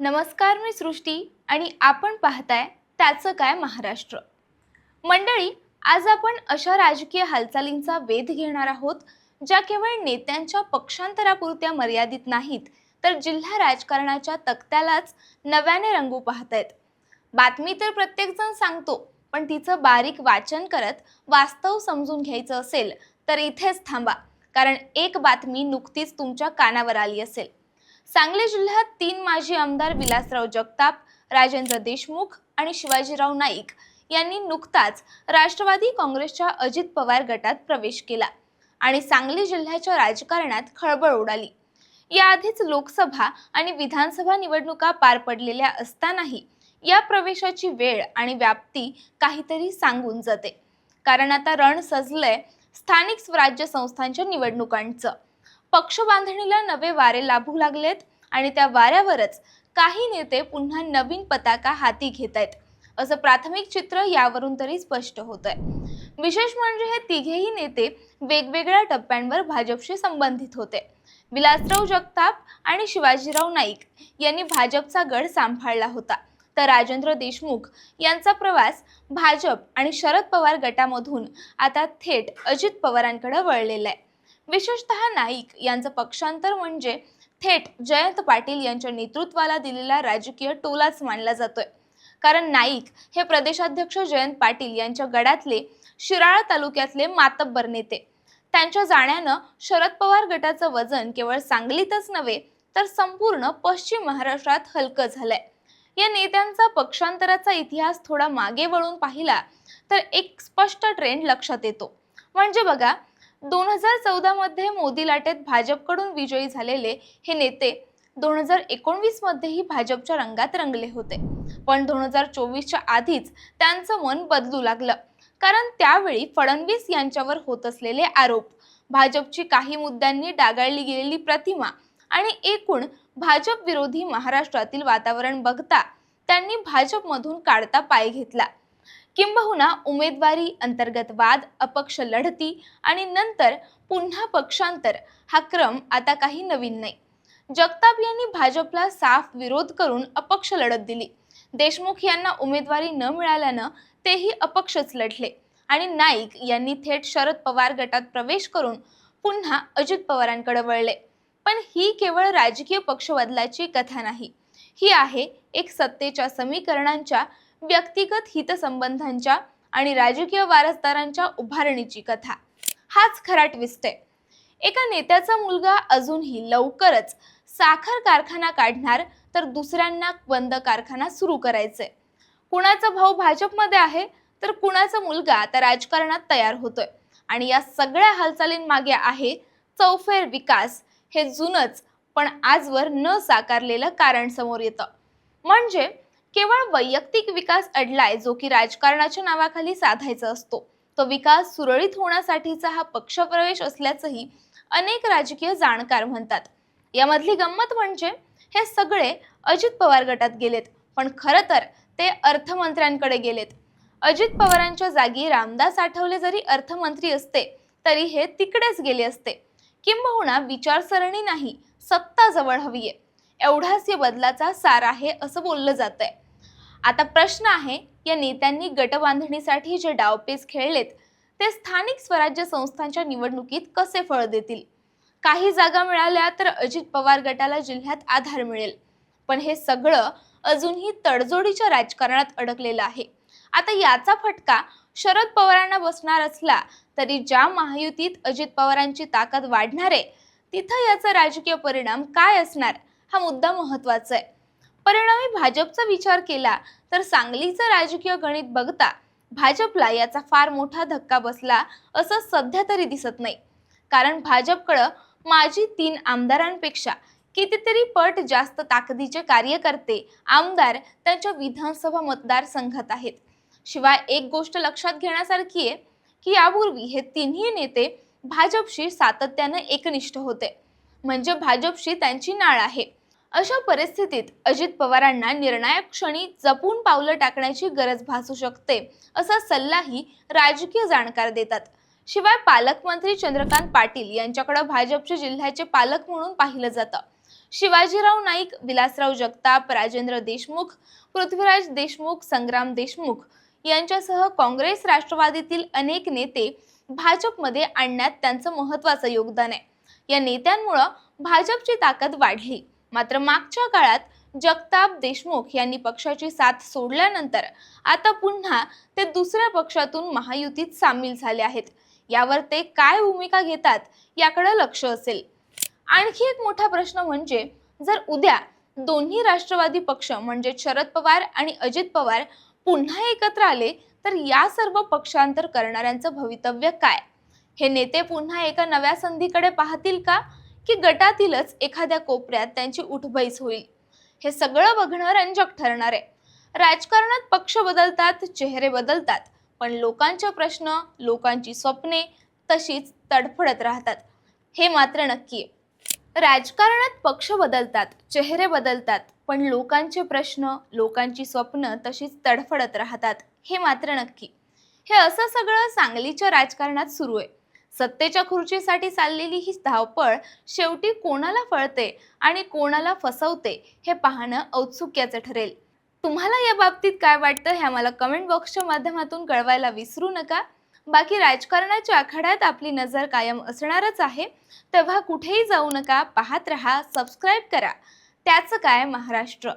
नमस्कार मी सृष्टी आणि आपण पाहताय त्याचं काय महाराष्ट्र. मंडळी आज आपण अशा राजकीय हालचालींचा वेध घेणार आहोत ज्या केवळ नेत्यांच्या पक्षांतरापुरत्या मर्यादित नाहीत तर जिल्हा राजकारणाच्या तक्त्यालाच नव्याने रंगू पाहतायत. बातमी तर प्रत्येकजण सांगतो पण तिचं बारीक वाचन करत वास्तव समजून घ्यायचं असेल तर इथेच थांबा कारण एक बातमी नुकतीच तुमच्या कानावर आली असेल. सांगली जिल्ह्यात तीन माजी आमदार विलासराव जगताप राजेंद्र देशमुख आणि शिवाजीराव नाईक यांनी नुकताच राष्ट्रवादी काँग्रेसच्या अजित पवार गटात प्रवेश केला आणि सांगली जिल्ह्याच्या राजकारणात खळबळ उडाली. याआधीच लोकसभा आणि विधानसभा निवडणुका पार पडलेल्या असतानाही या प्रवेशाची वेळ आणि व्याप्ती काहीतरी सांगून जाते. कारण आता रण सजलंय स्थानिक स्वराज्य संस्थांच्या निवडणुकांचं. पक्ष बांधणीला नवे वारे लाभू लागलेत आणि त्या वाऱ्यावरच काही नेते पुन्हा नवीन पताका हाती घेत आहेत. असं प्राथमिक चित्र यावरून तरी स्पष्ट होत आहे विशेष म्हणजे हे तिघेही नेते वेगवेगळ्या टप्प्यांवर भाजपशी संबंधित होते. विलासराव जगताप आणि शिवाजीराव नाईक यांनी भाजपचा गड सांभाळला होता. तर राजेंद्र देशमुख यांचा प्रवास भाजप आणि शरद पवार गटामधून आता थेट अजित पवारांकडे वळलेला आहे. विशेषतः नाईक यांचं पक्षांतर म्हणजे थेट जयंत पाटील यांच्या नेतृत्वाला दिलेला राजकीय टोलाच मानला जातोय. कारण नाईक हे प्रदेशाध्यक्ष जयंत पाटील यांच्या गडातले शिराळा तालुक्यातले मातब्बर नेते. त्यांच्या जाण्यानं शरद पवार गटाचं वजन केवळ सांगलीतच नव्हे तर संपूर्ण पश्चिम महाराष्ट्रात हलकं झालंय. या नेत्यांचा पक्षांतराचा इतिहास थोडा मागे वळून पाहिला तर एक स्पष्ट ट्रेंड लक्षात येतो. म्हणजे बघा दोन हजार चौदामध्ये मोदी लाटेत भाजपकडून विजयी झालेले हे नेते दोन हजार एकोणवीसमध्येही भाजपच्या रंगात रंगले होते. पण दोन हजार चोवीसच्या आधीच त्यांचं मन बदलू लागलं. कारण त्यावेळी फडणवीस यांच्यावर होत असलेले आरोप भाजपची काही मुद्द्यांनी डागाळली गेलेली प्रतिमा आणि एकूण भाजप विरोधी महाराष्ट्रातील वातावरण बघता त्यांनी भाजपमधून काढता पाय घेतला. किंबहुना उमेदवारी अंतर्गत वाद अपक्ष लढती आणि नंतर पुन्हा पक्षांतर हा क्रम आता काही नवीन नाही. जगताप यांनी भाजपला साफ विरोध करून अपक्ष लढत दिली. देशमुख यांना उमेदवारी न मिळाल्यानं तेही अपक्षच लढले आणि नाईक यांनी थेट शरद पवार गटात प्रवेश करून पुन्हा अजित पवारांकडे वळले. पण ही केवळ राजकीय पक्षबदलाची कथा नाही. ही आहे एक सत्तेच्या समीकरणांच्या व्यक्तिगत हितसंबंधांच्या आणि राजकीय वारसदारांच्या उभारणीची कथा. हाच खरा ट्विस्ट आहे. एका नेत्याचा मुलगा अजूनही लवकरच साखर कारखाना काढणार तर दुसऱ्यांना बंद कारखाना सुरू करायचंय. कुणाचा भाऊ भाजपमध्ये आहे तर कुणाचा मुलगा आता राजकारणात तयार होतोय. आणि या सगळ्या हालचालींमागे आहे चौफेर विकास. हे जुनच पण आजवर न साकारलेलं कारण समोर येतं. म्हणजे केवळ वैयक्तिक विकास अडलाय जो की राजकारणाच्या नावाखाली साधायचा असतो. तो विकास सुरळीत होण्यासाठीचा हा पक्षप्रवेश असल्याचंही अनेक राजकीय जाणकार म्हणतात. यामधली गंमत म्हणजे हे सगळे अजित पवार गटात गेलेत पण खरं तर ते अर्थमंत्र्यांकडे गेलेत. अजित पवारांच्या जागी रामदास आठवले जरी अर्थमंत्री असते तरी हे तिकडेच गेले असते. किंबहुना विचारसरणी नाही सत्ता जवळ हवीये. एवढाच या बदलाचा सार आहे असं बोललं जात आहे आता प्रश्न आहे या नेत्यांनी गटबांधणीसाठी जे डावपेच खेळलेत ते स्थानिक स्वराज्य संस्थांच्या निवडणुकीत कसे फळ देतील? काही जागा मिळाल्या तर अजित पवार गटाला जिल्ह्यात आधार मिळेल. पण हे सगळं अजूनही तडजोडीच्या राजकारणात अडकलेलं आहे. आता याचा फटका शरद पवारांना बसणार असला तरी ज्या महायुतीत अजित पवारांची ताकद वाढणार आहे तिथं याचा राजकीय परिणाम काय असणार? हा मुद्दा महत्त्वाचा आहे. परिणामी भाजपचा विचार केला तर सांगलीचं राजकीय गणित बघता भाजपला याचा फार मोठा धक्का बसला असं सध्या तरी दिसत नाही. कारण भाजपकडं माजी तीन आमदारांपेक्षा कितीतरी पट जास्त ताकदीचे कार्यकर्ते आमदार त्यांच्या विधानसभा मतदारसंघात आहेत. शिवाय एक गोष्ट लक्षात घेण्यासारखी आहे की यापूर्वी हे तिन्ही नेते भाजपशी सातत्यानं एकनिष्ठ होते. म्हणजे भाजपशी त्यांची नाळ आहे. अशा परिस्थितीत अजित पवारांना निर्णायक क्षणी जपून पावलं टाकण्याची गरज भासू शकते असा सल्लाही राजकीय जाणकार देतात. शिवाय पालकमंत्री चंद्रकांत पाटील यांच्याकडे भाजपचे जिल्ह्याचे पालक म्हणून पाहिलं जातं. शिवाजीराव नाईक विलासराव जगताप राजेंद्र देशमुख पृथ्वीराज देशमुख संग्राम देशमुख यांच्यासह काँग्रेस राष्ट्रवादीतील अनेक नेते भाजपमध्ये आणण्यात त्यांचं महत्वाचं योगदान आहे. या नेत्यांमुळं भाजपची ताकद वाढली. मात्र मागच्या काळात जगताप देशमुख यांनी पक्षाची साथ सोडल्यानंतर आता पुन्हा ते दुसऱ्या पक्षातून महायुतीत सामील झाले आहेत. यावर ते काय भूमिका घेतात याकडे लक्ष असेल. आणखी एक मोठा प्रश्न म्हणजे जर उद्या दोन्ही राष्ट्रवादी पक्ष म्हणजे शरद पवार आणि अजित पवार पुन्हा एकत्र आले तर या सर्व पक्षांतर करणाऱ्यांचं भवितव्य काय? हे नेते पुन्हा एका नव्या संधीकडे पाहतील का? की गटातीलच एखाद्या कोपऱ्यात त्यांची उठबैस होईल. हे सगळं बघणं रंजक ठरणार आहे. राजकारणात पक्ष बदलतात चेहरे बदलतात पण लोकांचे प्रश्न लोकांची स्वप्ने तशीच तडफडत राहतात. हे मात्र नक्की आहे. राजकारणात पक्ष बदलतात चेहरे बदलतात पण लोकांचे प्रश्न लोकांची स्वप्न तशीच तडफडत राहतात. हे मात्र नक्की हे असं सगळं सांगलीच्या राजकारणात सुरू आहे. सत्तेच्या खुर्चीसाठी चाललेली ही धावपळ शेवटी कोणाला फळते आणि कोणाला फसवते हे पाहणं औत्सुक्याचं ठरेल. तुम्हाला या बाबतीत काय वाटतं हे आम्हाला कमेंट बॉक्सच्या माध्यमातून कळवायला विसरू नका. बाकी राजकारणाच्या आखाड्यात आपली नजर कायम असणारच आहे. तेव्हा कुठेही जाऊ नका पाहत रहा सबस्क्राईब करा. त्याचं काय महाराष्ट्र?